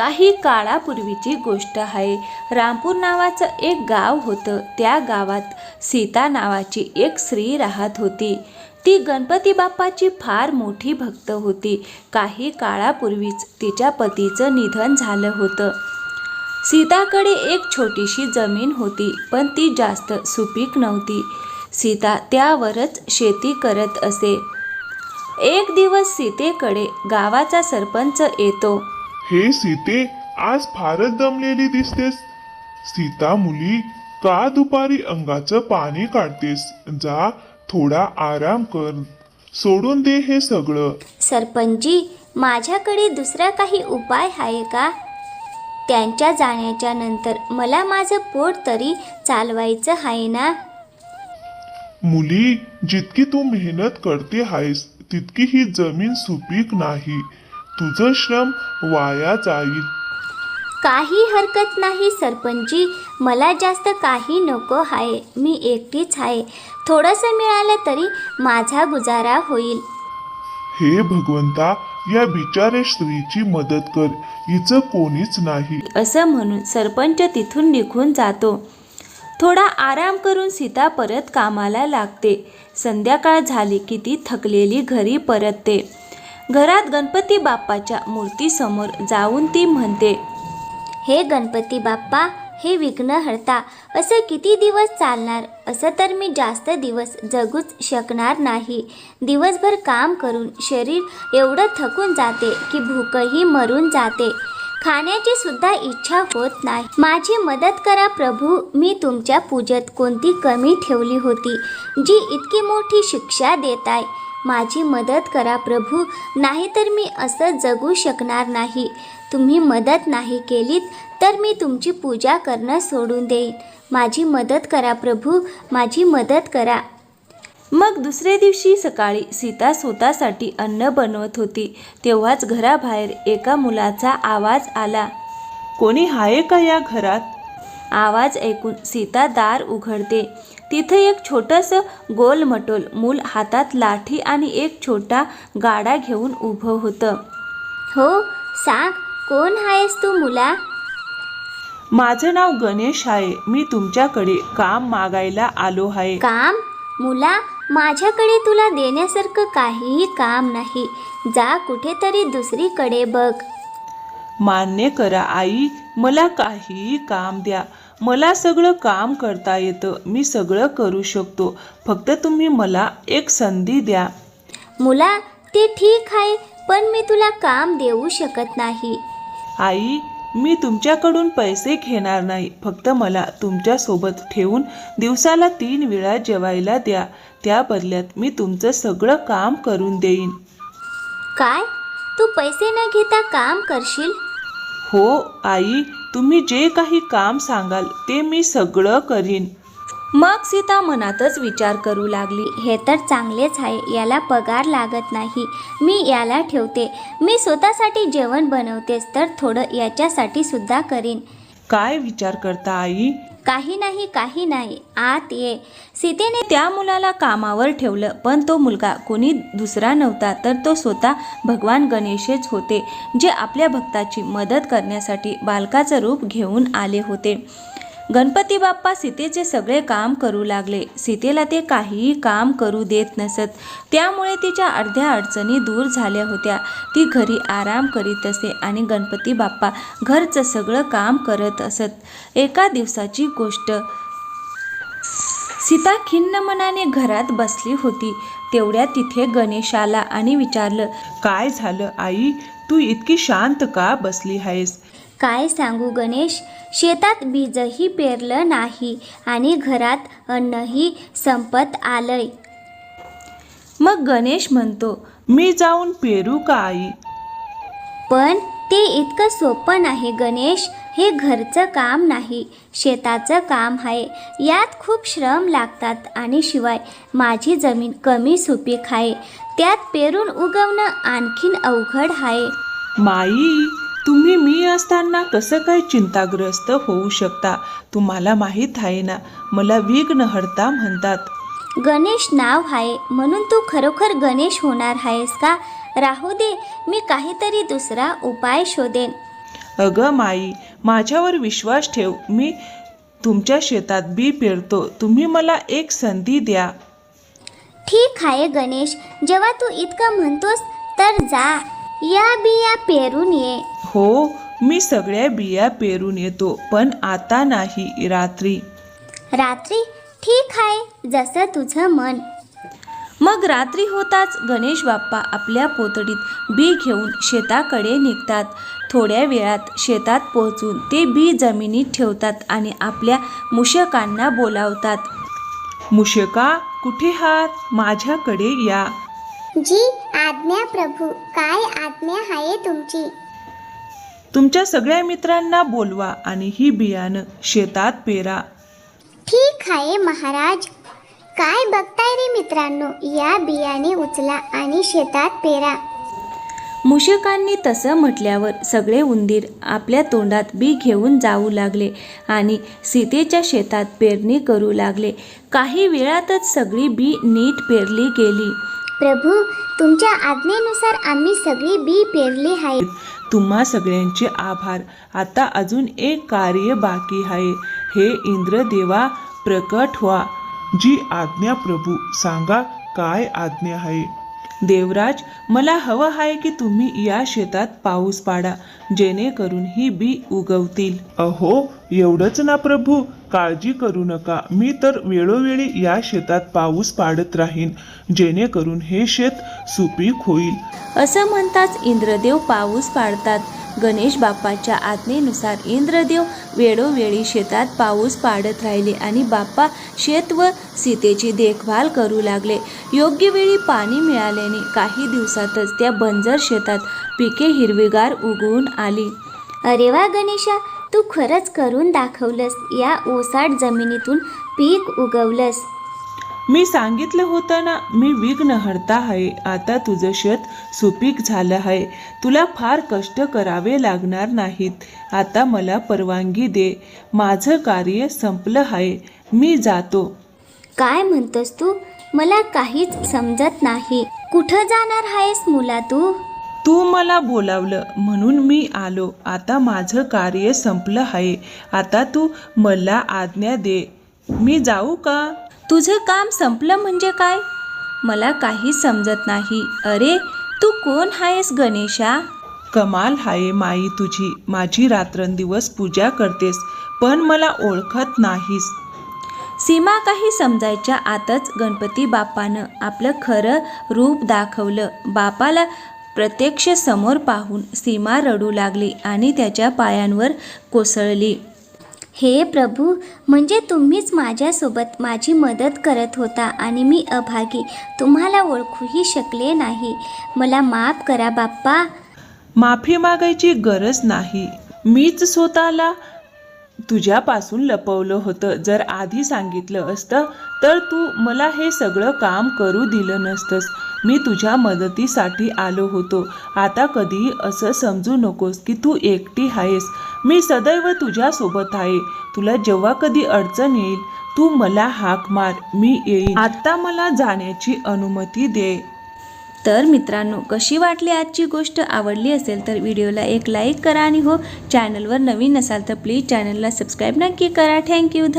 काही काळापूर्वीची गोष्ट आहे. रामपूर नावाचं एक गाव होतं. त्या गावात सीता नावाची एक स्त्री राहत होती. ती गणपती बाप्पाची फार मोठी भक्त होती. काही काळापूर्वीच तिच्या पतीचं निधन झालं होतं. सीताकडे एक छोटीशी जमीन होती पण ती जास्त सुपीक नव्हती. सीता त्यावरच शेती करत असे. एक दिवस सीतेकडे गावाचा सरपंच येतो. हे सीते आज फारच दमलेली दिसतेस. सीता मुली का दुपारी अंगाचं पाणी काढतेस? जा थोडा आराम कर. सोडून दे हे सगळं. सरपंचजी माझ्याकडे दुसरा काही उपाय आहे का? त्यांच्या जाण्याच्या नंतर मला माझं पोट तरी चालवायचं आहे ना? मुली जितकी तू मेहनत करते आहेस तितकी ही जमीन सुपीक नाही. तुझं श्रम वाया जाईल. काही हरकत नाही सरपंचजी मला जास्त काही नको आहे. मी एकटीच आहे. थोडंसं मिळालं तरी माझा गुजारा होईल. हे भगवंता या बिचारे स्त्रीची मदत कर. हिचं कोणीच नाही. असं म्हणून सरपंच तिथून निघून जातो. थोडा आराम करून सीता परत कामाला लागते. संध्याकाळ झाली की ती थकलेली घरी परतते. घरात गणपती बाप्पाच्या मूर्तीसमोर जाऊन ती म्हणते हे गणपती बाप्पा हे विघ्न हरता असं किती दिवस चालणार? असं तर मी जास्त दिवस जगूच शकणार नाही. दिवसभर काम करून शरीर एवढं थकून जाते की भूकही मरून जाते. खाण्याची सुद्धा इच्छा होत नाही. माझी मदत करा प्रभू मी तुमच्या पूजेत कोणती कमी ठेवली होती जी इतकी मोठी शिक्षा देत आहे माझी मदत करा प्रभू. नाहीतर मी असं जगू शकणार नाही. तुम्ही मदत नाही केलीत तर मी तुमची पूजा करणं सोडून देईन. माझी मदत करा प्रभू माझी मदत करा. मग दुसरे दिवशी सकाळी सीता स्वतःसाठी अन्न बनवत होती. तेव्हाच घराबाहेर एका मुलाचा आवाज आला. कोणी आहे का या घरात? आवाज ऐकून सीता दार उघडते. तिथे एक छोटंसं गोलमटोल मूल हातात लाठी आणि एक छोटा गाडा घेऊन उभं होतं. हो सांग कोण आहेस तू मुला? माझं नाव गणेश आहे. मी तुमच्याकडे काम मागायला आलो आहे. काम? मुला माझ्याकडे तुला देण्यासारखं काहीही काम नाही. जा कुठेतरी दुसरीकडे बघ. मान्य करा आई. मला काहीही काम द्या. मला सगळं काम करता येतं. मी सगळं करू शकतो. फक्त तुम्ही मला एक संधी द्या. मुला ते ठीक आहे पण मी तुला काम देऊ शकत नाही. आई मी तुमच्याकडून पैसे घेणार नाही. फक्त मला तुमच्यासोबत ठेवून दिवसाला तीन वेळा जेवायला द्या. त्या बदल्यात मी तुमचं सगळं काम करून देईन. काय? तू पैसे न घेता काम करशील? हो आई तुम्ही जे काही काम सांगाल ते मी सगळं करीन. मग सीता मनातच विचार करू लागली. हे तर चांगलेच आहे याला पगार लागत नाही. मी याला ठेवते. मी स्वतःसाठी जेवण बनवतेच तर थोडं याच्यासाठी सुद्धा करीन. काय विचार करता आई? काही नाही काही नाही. आत ये. सीतेने त्या मुलाला कामावर ठेवलं पण तो मुलगा कोणी दुसरा नव्हता तर तो स्वतः भगवान गणेशच होते जे आपल्या भक्ताची मदत करण्यासाठी बालकाचं रूप घेऊन आले होते. गणपती बाप्पा सीतेचे सगळे काम करू लागले. सीतेला ते काहीही काम करू देत नसत. त्यामुळे तिच्या अर्ध्या अडचणी दूर झाल्या होत्या. ती घरी आराम करीत असे आणि गणपती बाप्पा घरचं सगळं काम करत असत. एका दिवसाची गोष्ट. सीता खिन्न मनाने घरात बसली होती. तेवढ्या तिथे गणेश आला आणि विचारलं काय झालं आई? तू इतकी शांत का बसली आहेस? काय सांगू गणेश? शेतात बीजही पेरलं नाही आणि घरात अन्नही संपत आलंय. मग गणेश म्हणतो मी जाऊन पेरू का आई? पण ते इतकं सोपं नाही गणेश हे घरचं काम नाही शेताचं काम आहे. यात खूप श्रम लागतात आणि शिवाय माझी जमीन कमी सुपीक आहे त्यात पेरून उगवणं आणखीन अवघड आहे माई तुम्ही मी असताना कसं काय चिंताग्रस्त होऊ शकता? तुम्हाला माहीत आहे ना? मला विघ्न हरता म्हणतात. गणेश नाव आहे. म्हणून तू खरोखर गणेश होणार आहेस का? राहू दे मी काहीतरी दुसरा उपाय शोधेन. अगं माई माझ्यावर विश्वास ठेव. मी तुमच्या शेतात बी पेरतो. तुम्ही मला एक संधी द्या. ठीक आहे गणेश. जेव्हा तू इतकं म्हणतोस तर जा. या बिया पेरून ये. हो मी सगळ्या बिया पेरून येतो पण आता नाही रात्री. रात्री? ठीक आहे जसं तुझं मन. मग रात्री होताच गणेश बाप्पा आपल्या पोतडीत बी घेऊन शेताकडे निघतात. थोड्या वेळात शेतात पोहोचून ते बी जमिनीत ठेवतात आणि आपल्या मुशकांना बोलावतात. मुशका कुठे हात माझ्याकडे या. जी आज्ञा प्रभू. काय आज्ञा आहे तुमची? तुमच्या सगळ्या मित्रांना बोलवा आणि ही बियाणं शेतात पेरा. ठीक आहे महाराज. काय बघताय रे मित्रांनो? या बियाणे उचला आणि शेतात पेरा. मुशकांनी तसं म्हटल्यावर सगळे उंदीर आपल्या तोंडात बी घेऊन जाऊ लागले आणि सीतेच्या शेतात पेरणी करू लागले. काही वेळातच सगळी बी नीट पेरली गेली. प्रभू तुमच्या आज्ञेनुसार आम्ही सगळी बी पेरली आहे. तुम्हा सगळ्यांचे आभार. आता अजून एक कार्य बाकी आहे. हे इंद्रदेवा प्रकट व्हा. जी आज्ञा प्रभू सांगा काय आज्ञा आहे. देवराज मला हवं आहे की तुम्ही या शेतात पाऊस पाडा जेणेकरून ही बी उगवतील. अहो एवढंच ना प्रभू काळजी करू नका. मी तर वेळोवेळी या शेतात पाऊस पाडत राहीन जेणेकरून हे शेत सुपीक होईल. असं म्हणताच इंद्रदेव पाऊस पाडतात. गणेश बाप्पाच्या आज्ञेनुसार इंद्रदेव वेळोवेळी शेतात पाऊस पाडत राहिले आणि बाप्पा शेत व सीतेची देखभाल करू लागले. योग्य वेळी पाणी मिळाल्याने काही दिवसातच त्या बंजर शेतात पिके हिरवीगार उगवून आली. अरे वा गणेशा तू खरंच करून दाखवलंस. या ओसाड जमिनीतून पीक उगवलंस. मी सांगितलं होतं ना मी विघ्नहर्ता आहे आता तुझं शेत सुपीक झालं आहे. तुला फार कष्ट करावे लागणार नाहीत. आता मला परवानगी दे. माझं कार्य संपलं आहे. मी जातो. काय म्हणतोस तू? मला काहीच समजत नाही. कुठं जाणार आहेस मुला तू? तू मला बोलावलं म्हणून मी आलो. आता माझं कार्य संपलं आहे. आता तू मला आज्ञा दे. मी जाऊ का? तुझं काम संपलं म्हणजे काय? मला काही समजत नाही. अरे तू कोण आहेस गणेशा? कमाल हाय माई तुझी. माझी रात्रंदिवस पूजा करतेस पण मला ओळखत नाहीस. सीमा काही समजायच्या आतच गणपती बाप्पानं आपलं खरं रूप दाखवलं. बापाला प्रत्यक्ष समोर पाहून सीमा रडू लागली आणि त्याच्या पायांवर कोसळली. हे प्रभू म्हणजे तुम्हीच माझ्यासोबत माझी मदत करत होता आणि मी अभागी तुम्हाला ओळखूही शकले नाही. मला माफ करा बाप्पा. माफी मागायची गरज नाही. मीच स्वतःला तुझ्यापासून लपवलं होतं. जर आधी सांगितलं असतं तर तू मला हे सगळं काम करू दिलं नसतंस. मी तुझ्या मदतीसाठी आलो होतो. आता कधीही असं समजू नकोस की तू एकटी आहेस. मी सदैव तुझ्यासोबत आहे. तुला जेव्हा कधी अडचण येईल तू मला हाक मार. मी येईन. आता मला जाण्याची अनुमती दे. तर मित्रांनो कशी वाटली आजची गोष्ट? आवडली असेल तर व्हिडिओला एक लाईक करा आणि हो चॅनलवर नवीन असाल तर प्लीज चॅनलला सबस्क्राईब नक्की करा. थँक्यू. धन्यवाद.